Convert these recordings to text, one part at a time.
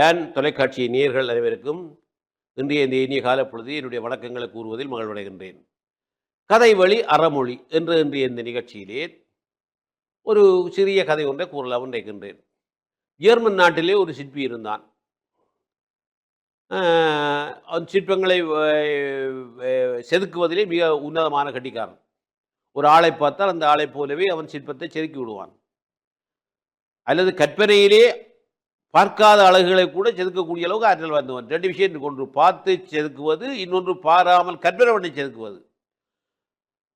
Don தொலைக்காட்சி நேயர்கள் அனைவருக்கும் இன்றைய இந்த இனிய காலப்பொழுது என்னுடைய வணக்கங்களை கூறுவதில் மகிழ்வடைகின்றேன். கதை வழி அறமொழி என்ற இன்றைய இந்த நிகழ்ச்சியிலே ஒரு சிறிய கதை ஒன்றை கூறலாம் நினைக்கின்றேன். ஜெர்மன் நாட்டிலே ஒரு சிற்பி இருந்தான். அவன் சிற்பங்களை செதுக்குவதிலே மிக உன்னதமான கட்டிக்காரன். ஒரு ஆளை பார்த்தால் அந்த ஆளை போலவே அவன் சிற்பத்தை செதுக்கி விடுவான். அல்லது கற்பனையிலே பார்க்காத அழகுகளை கூட செதுக்கக்கூடிய அளவுக்கு ஆற்றல் வந்தவன் ரெண்டு விஷயம் ஒன்று பார்த்து செதுக்குவது இன்னொன்று பாராமல் கற்பனை பண்ணி செதுக்குவது.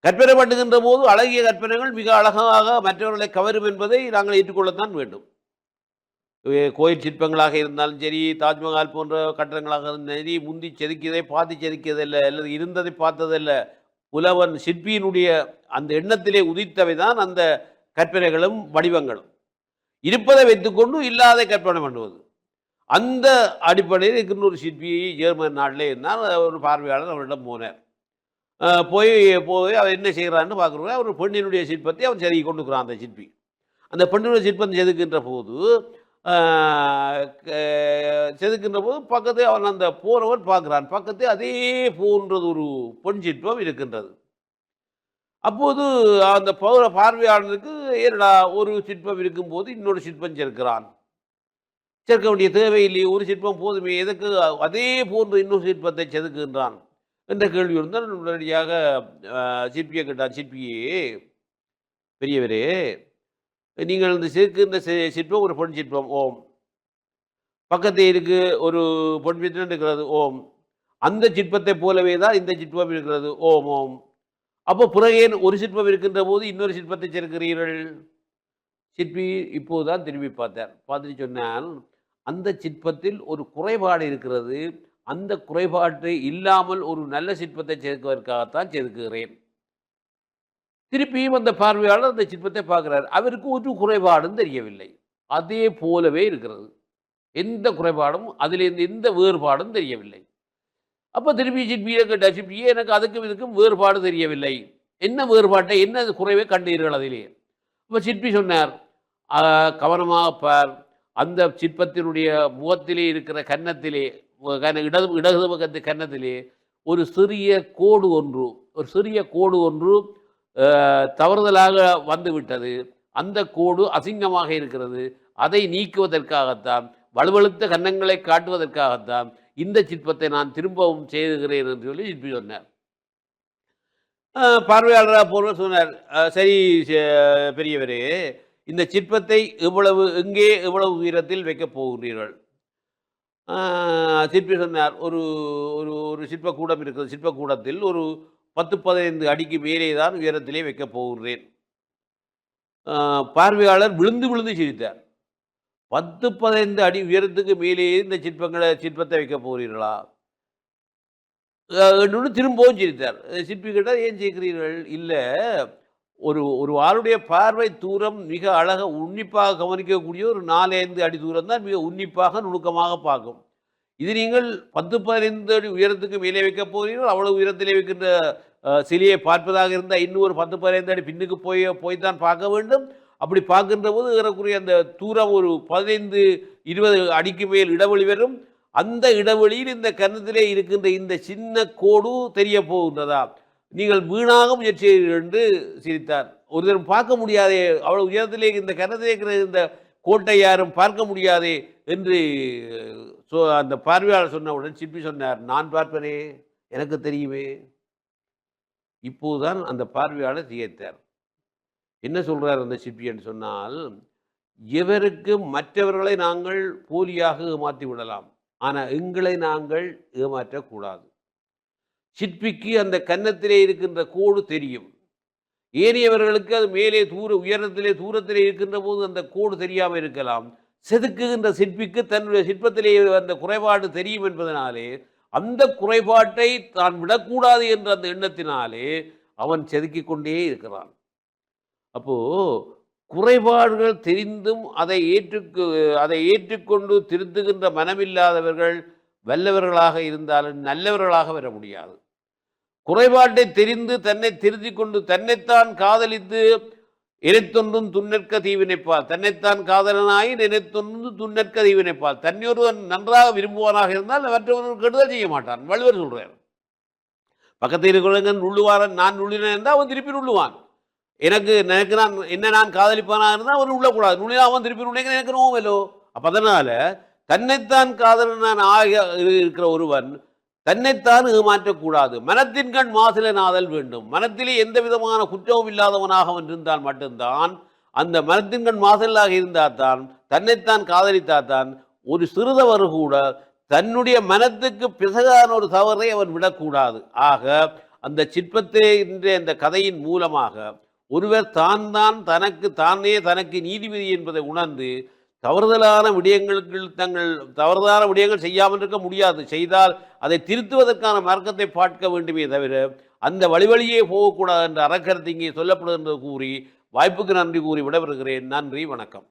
கற்பனை பண்ணுகின்ற போது அழகிய கற்பனைகள் மிக அழகாக மற்றவர்களை கவரும் என்பதை நாங்கள் ஏற்றுக்கொள்ளத்தான் வேண்டும். கோயில் சிற்பங்களாக இருந்தாலும் சரி தாஜ்மஹால் போன்ற கட்டடங்களாக இருந்தாலும் சரி முந்தி செதுக்கியதை பார்த்து செதுக்கியதல்ல அல்லது இருந்ததை பார்த்ததல்ல புலவன் சிற்பியினுடைய அந்த எண்ணத்திலே உதித்தவை தான் அந்த கற்பனைகளும் வடிவங்களும். இருப்பதை வைத்துக்கொண்டு இல்லாத கற்பனை பண்ணுவது. அந்த அடிப்படையில் இருக்கின்ற ஒரு சிற்பி ஜெர்மன் நாட்டிலே இருந்தால் ஒரு பார்வையாளர் அவரிடம் போனார். போய் போய் அவர் என்ன செய்கிறான்னு பார்க்குறோம். அவர் பெண்ணினுடைய சிற்பத்தை அவன் செதுக்கி கொண்டுக்கிறான் அந்த சிற்பி. அந்த பெண்ணினுடைய சிற்பம் செதுக்கின்ற போது க- செதுக்கின்ற போது பக்கத்தை அவன் அந்த போனவன் பார்க்குறான். பக்கத்தை அதே போன்றது ஒரு பெண் சிற்பம் இருக்கின்றது. அப்போது அந்த பௌர பார்வையாளருக்கு ஏனடா ஒரு சிற்பம் இருக்கும்போது இன்னொரு சிற்பம் சேர்க்கிறான். சேர்க்க வேண்டிய தேவையில்லையே ஒரு சிற்பம் போதுமே எதற்கு அதே போன்ற இன்னொரு சிற்பத்தை செதுக்குகின்றான்? என்ற கேள்வி இருந்தால் உடனடியாக சிற்பியை கேட்டான் சிற்பியே பெரியவரே நீங்கள் இந்த செதுக்குகின்ற சிற்பம் ஒரு பொன் சிற்பம் ஓம். பக்கத்தில் இருக்கு ஒரு பொன் சிற்பம் இருக்கிறது ஓம். அந்த சிற்பத்தை போலவே தான் இந்த சிற்பம் இருக்கிறது ஓம் ஓம். அப்போ பிறகு ஒரு சிற்பம் இருக்கின்ற போது இன்னொரு சிற்பத்தை சேர்க்கிறீர்கள்? சிற்பி இப்போதுதான் திரும்பி பார்த்தார். பார்த்துட்டு சொன்னால் அந்த சிற்பத்தில் ஒரு குறைபாடு இருக்கிறது. அந்த குறைபாட்டை இல்லாமல் ஒரு நல்ல சிற்பத்தை சேர்க்குவதற்காகத்தான் சேர்க்கிறேன். திருப்பியும் அந்த பார்வையாளர் அந்த சிற்பத்தை பார்க்கிறார். அவருக்கு ஒரு குறைபாடும் தெரியவில்லை. அதே போலவே இருக்கிறது. எந்த குறைபாடும் அதிலிருந்து எந்த வேறுபாடும் தெரியவில்லை. அப்போ திருப்பி சிற்பியை கேட்ட சிற்பியே எனக்கு அதுக்கும் இதுக்கும் வேறுபாடு தெரியவில்லை. என்ன வேறுபாட்டை என்ன குறைவே கண்டீர்கள் அதிலே? அப்போ சிற்பி சொன்னார் கவனமாக பார். அந்த சிற்பத்தினுடைய முகத்திலே இருக்கிற கன்னத்திலே கன்ன இடது இடது பக்கத்து கன்னத்திலே ஒரு சிறிய கோடு ஒன்று ஒரு சிறிய கோடு ஒன்று தவறுதலாக வந்துவிட்டது. அந்த கோடு அசிங்கமாக இருக்கிறது. அதை நீக்குவதற்காகத்தான் வலுவழுத்த கன்னங்களை காட்டுவதற்காகத்தான் இந்த சிற்பத்தை நான் திரும்பவும் செய்துகிறேன் என்று சொல்லி சிற்பி சொன்னார். பார்வையாளராக போர்வர் சொன்னார் சரி பெரியவரே இந்த சிற்பத்தை இவ்வளவு எங்கே இவ்வளவு உயரத்தில் வைக்கப் போகிறீர்கள். சிற்பி சொன்னார் ஒரு ஒரு ஒரு சிற்பக்கூடம் இருக்கிறது சிற்பக்கூடத்தில் ஒரு பத்து பதினைந்து அடிக்கு மேலே தான் உயரத்திலே வைக்கப் போகிறேன். பார்வையாளர் விழுந்து விழுந்து சிரித்தார். பத்து பதினைந்து அடி உயரத்துக்கு மேலேயே இந்த சிற்பங்களை சிற்பத்தை வைக்க போகிறீர்களா? என்று திரும்பவும் சிரித்தார். சிற்பி கேட்டால் ஏன் சேர்க்கிறீர்கள்? இல்லை ஒரு ஒரு ஆளுடைய பார்வை தூரம் மிக அழக உன்னிப்பாக கவனிக்கக்கூடிய ஒரு நாலைந்து அடி தூரம் தான் மிக உன்னிப்பாக நுணுக்கமாக பார்க்கும். இது நீங்கள் பத்து பதினைந்து அடி உயரத்துக்கு மேலே வைக்க போகிறீர்கள். அவ்வளவு உயரத்திலே வைக்கின்ற சிலையை பார்ப்பதாக இருந்தால் இன்னும் ஒரு பத்து பதினைந்து அடி பின்னுக்கு போய் போய்தான் பார்க்க வேண்டும். அப்படி பார்க்கின்ற போது ஏறக்குறைய அந்த தூரம் ஒரு பதினைந்து இருபது அடிக்கு மேல் இடைவெளி வரும். அந்த இடைவெளியில் இந்த கன்னத்திலே இருக்கின்ற இந்த சின்ன கோடு தெரிய போகின்றதா? நீங்கள் வீணாக முயற்சி என்று சிரித்தார். ஒரு தரம் பார்க்க முடியாதே அவ்வளவு உயரத்திலே இந்த கன்னத்திலே இருக்கிற இந்த கோட்டை யாரும் பார்க்க முடியாதே என்று சோ அந்த பார்வையாளர் சொன்னவுடன் சிற்பி சொன்னார் நான் பார்ப்பனே எனக்கு தெரியுமே. இப்போதுதான் அந்த பார்வையாளர் திகைத்தார். என்ன சொல்கிறார் அந்த சிற்பி என்று சொன்னால் இவருக்கு மற்றவர்களை நாங்கள் போலியாக ஏமாற்றி விடலாம் ஆனால் எங்களை நாங்கள் ஏமாற்றக்கூடாது. சிற்பிக்கு அந்த கன்னத்திலே இருக்கின்ற கோடு தெரியும். ஏனையவர்களுக்கு அது மேலே தூர உயரத்திலே தூரத்திலே இருக்கின்ற போது அந்த கோடு தெரியாமல் இருக்கலாம். செதுக்குகின்ற சிற்பிக்கு தன்னுடைய சிற்பத்திலே அந்த குறைபாடு தெரியும் என்பதனாலே அந்த குறைபாட்டை தான் விடக்கூடாது என்ற அந்த எண்ணத்தினாலே அவன் செதுக்கிக் கொண்டே இருக்கிறான். அப்போ குறைபாடுகள் தெரிந்தும் அதை ஏற்றுக்கு அதை ஏற்றுக்கொண்டு திருத்துகின்ற மனமில்லாதவர்கள் வல்லவர்களாக இருந்தாலும் நல்லவர்களாக வர முடியாது. குறைபாட்டை தெரிந்து தன்னை திருத்திக் கொண்டு தன்னைத்தான் காதலித்து இணைத்தொன்றும் துன்னற்க தீவினைப்பால் தன்னைத்தான் காதலனாய் நினைத்தொன்று துன்னற்க தீவினைப்பால் தன்னை ஒருவன் நன்றாக விரும்புவானாக இருந்தால் மற்றவன் கெடுதல் செய்ய மாட்டான். வள்ளுவர் சொல்றார். பக்கத்தில் இருக்கிறவங்க நுள்ளுவாரன் நான் நுள்ளினேன் என்றால் அவன் திருப்பி நுள்ளுவான் எனக்கு எனக்கு நான் என்ன நான் காதலிப்பானாக இருந்தால் அவர் உள்ளக்கூடாது. நுழையா அவன் திருப்பி நுழைக்க எனக்கு நோவலோ அப்போ அதனால் தன்னைத்தான் காதலனான் ஆக இருக்கிற ஒருவன் தன்னைத்தான் ஏமாற்றக்கூடாது. மனத்தின் கண் மாசில நாதல் வேண்டும். மனத்திலே எந்த விதமான குற்றமும் இல்லாதவனாக அவன் இருந்தால் மட்டும்தான் அந்த மனத்தின் கண் மாசலாக இருந்தால் தான் தன்னைத்தான் காதலித்தாத்தான் ஒரு சிறுதவர் கூட தன்னுடைய மனத்துக்கு பிசகான ஒரு தவறை அவன் விடக்கூடாது. ஆக அந்த சிற்பத்தை என்ற அந்த கதையின் மூலமாக ஒருவர் தான் தான் தனக்கு தானே தனக்கு நீதிபதி என்பதை உணர்ந்து தவறுதலான விடயங்களுக்கு தங்கள் தவறுதலான விடயங்கள் செய்யாமல் இருக்க முடியாது. செய்தால் அதை திருத்துவதற்கான மார்க்கத்தை பார்க்க வேண்டுமே தவிர அந்த வழிவழியே போகக்கூடாது என்ற அறக்கருத்து இங்கே சொல்லப்படுகின்றது கூறி வாய்ப்புக்கு நன்றி கூறி விடவிருக்கிறேன் நன்றி வணக்கம்.